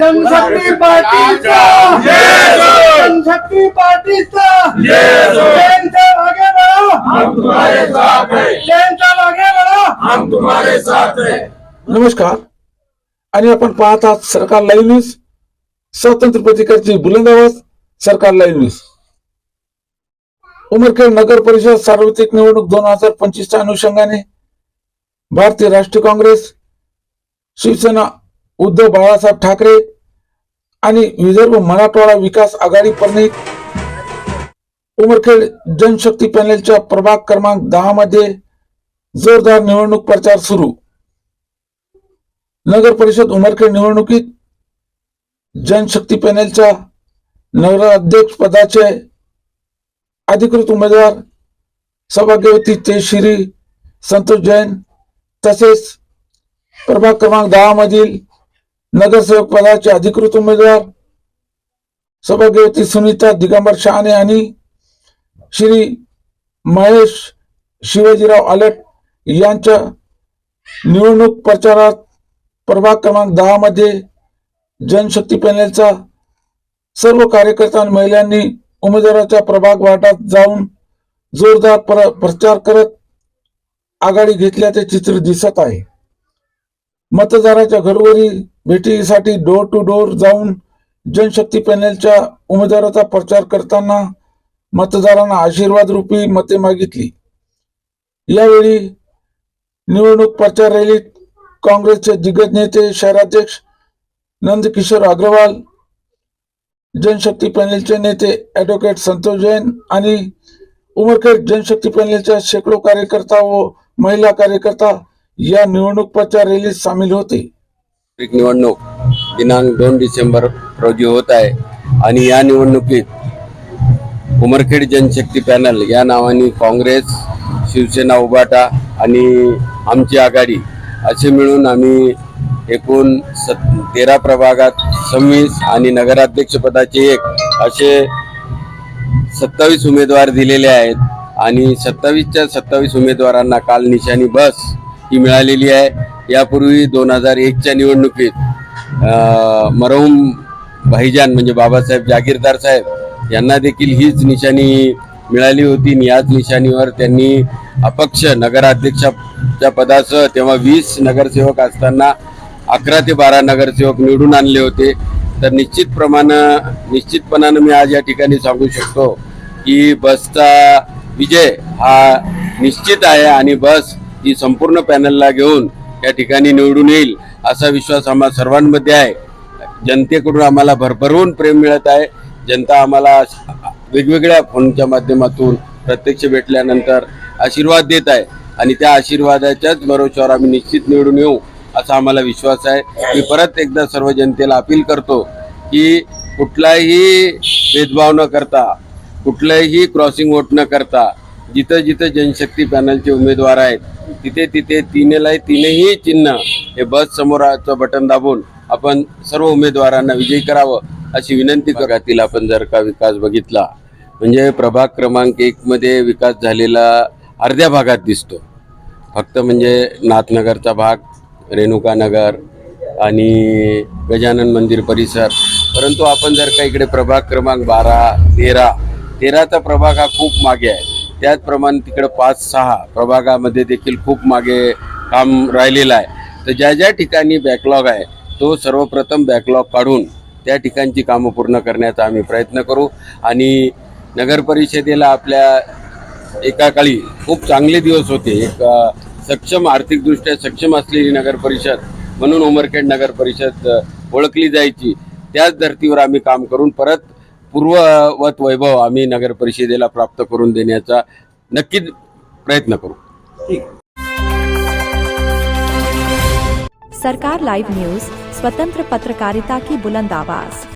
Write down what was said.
जनशक्ती पार्टीचा! जनशक्ती पार्टीचा! जयंत आगे बढ़ो हम तुम्हारे साथ हैं। जयंत आगे बढ़ो हम तुम्हारे साथ हैं। नमस्कार। आणि आपण पाहत आहात सरकार लाईव्ह न्यूज. स्वतंत्र प्रतिकारची बुलंद आवाज सरकार लाईव्ह न्यूज. उमरखेड नगर परिषद सार्वत्रिक निवडणूक दोन हजार पंचवीसच्या अनुषंगाने भारतीय राष्ट्रीय काँग्रेस शिवसेना उद्धव बाळासाहेब ठाकरे आणि विदर्भ मराठवाडा विकास आघाडी प्रणित उमरखेड जनशक्ती पॅनेलच्या प्रभाग क्रमांक दहा मध्ये जोरदार निवडणूक प्रचार सुरू. नगर परिषद उमरखेड निवडणुकीत जनशक्ती पॅनेलच्या नगराध्यक्ष पदाचे अधिकृत उमेदवार सौभाग्यवती तेशिरी संतोष जैन तसेच प्रभाग क्रमांक दहा मधील नगरसेवक पदाचे अधिकृत उमेदवार सौभाग्यवती सुनीता दिगंबर शहाणे आणि श्री महेश शिवाजीराव आलट यांच्या निवडणूक प्रचारात प्रभाग क्रमांक दहा मध्ये जनशक्ती पॅनेलचा सर्व कार्यकर्ता आणि महिलांनी उमेदवाराच्या प्रभाग वाटात जाऊन जोरदार प्रचार करत आघाडी घेतल्याचे चित्र दिसत आहे. मतदाराच्या घरोघरी भेटीसाठी डोर टू डोर जाऊन जनशक्ती पॅनेलच्या उमेदवाराचा प्रचार करताना मतदारांना आशीर्वाद रूपी मते मागितली. यावेळी निवडणूक प्रचार रॅलीत काँग्रेसचे दिग्गज नेते शहराध्यक्ष नंदकिशोर अग्रवाल जनशक्ती पॅनेलचे नेते ऍडव्होकेट संतोष जैन आणि उमरखेड जनशक्ती पॅनेलच्या शेकडो कार्यकर्ता व महिला कार्यकर्ता या निवडणूक प्रचार रॅलीत सामील होते. एक निवडणूक दिनांक दोन डिसेंबर रोजी होत आहे. आणि या निवडणुकीत उमरखेड जनशक्ती पॅनल या नावाने काँग्रेस शिवसेना उभाटा आणि आमची आघाडी असे मिळून आम्ही एकूण स तेरा प्रभागात सव्वीस आणि नगराध्यक्षपदाचे एक असे सत्तावीस उमेदवार दिलेले आहेत. आणि सत्तावीसच्या सत्तावीस उमेदवारांना काल निशाणी बस ही मिळालेली आहे. यापूर्वी दोन हजार एकच्या निवडणुकीत मरहूम भाईजान म्हणजे बाबासाहेब जागीरदार साहेब यांना देखील हीच निशाणी मिळाली होती आणि याच निशाणीवर त्यांनी अपक्ष नगराध्यक्षाच्या पदासह तेव्हा वीस नगरसेवक असताना अकरा ते बारा नगरसेवक निवडून आणले होते. तर निश्चित प्रमाण निश्चितपणानं मी आज या ठिकाणी सांगू शकतो की बसचा विजय हा निश्चित आहे आणि बस ती संपूर्ण पॅनलला घेऊन या ठिकाणी निवडून येईल असा विश्वास आम्हा सर्वांमध्ये आहे. जनतेकडून आम्हाला भरभरून प्रेम मिळत आहे. जनता आम्हाला वेगवेगळ्या फोनच्या माध्यमातून प्रत्यक्ष भेटल्यानंतर आशीर्वाद देत आहे. आणि त्या आशीर्वादाच्याच भरोश्यावर आम्ही निश्चित निवडून येऊ असा आम्हाला विश्वास आहे. मी परत एकदा सर्व जनतेला अपील करतो की कुठलाही भेदभाव न करता कुठलंही क्रॉसिंग वोट न करता जिथं जिथं जनशक्ती पॅनलचे उमेदवार आहेत तिथे तिथे तिनेला तीनही चिन्ह हे बस समोरचं बटन दाबून आपण सर्व उमेदवारांना विजयी करावं अशी विनंती करातील आपण जर का विकास बघितला म्हणजे प्रभाग क्रमांक एकमध्ये विकास झालेला अर्ध्या भागात दिसतो. फक्त म्हणजे नाथनगरचा भाग रेणुकानगर आणि गजानन मंदिर परिसर. परंतु आपण जर का इकडे प्रभाग क्रमांक बारा तेरा तेराचा प्रभाग हा खूप मागे आहे. त्याचप्रमाणे तिकडे पाच सहा प्रभागामध्ये देखील खूप मागे काम राहिलेलं आहे. तर ज्या ज्या ठिकाणी बॅकलॉग आहे तो सर्वप्रथम बॅकलॉग काढून त्या ठिकाणची कामं पूर्ण करण्याचा आम्ही प्रयत्न करू. आणि नगर परिषदेला आपल्या एका काळी खूप चांगले दिवस होते. एक सक्षम आर्थिकदृष्ट्या सक्षम असलेली नगर परिषद म्हणून उमरखेड नगर परिषद ओळखली जायची. त्याच धर्तीवर आम्ही काम करून परत पूर्ववत वैभव आम्ही नगर परिषदेला प्राप्त करून देण्याचा नक्कीच प्रयत्न करू. सरकार लाइव न्यूज स्वतंत्र पत्रकारिता की बुलंद आवाज।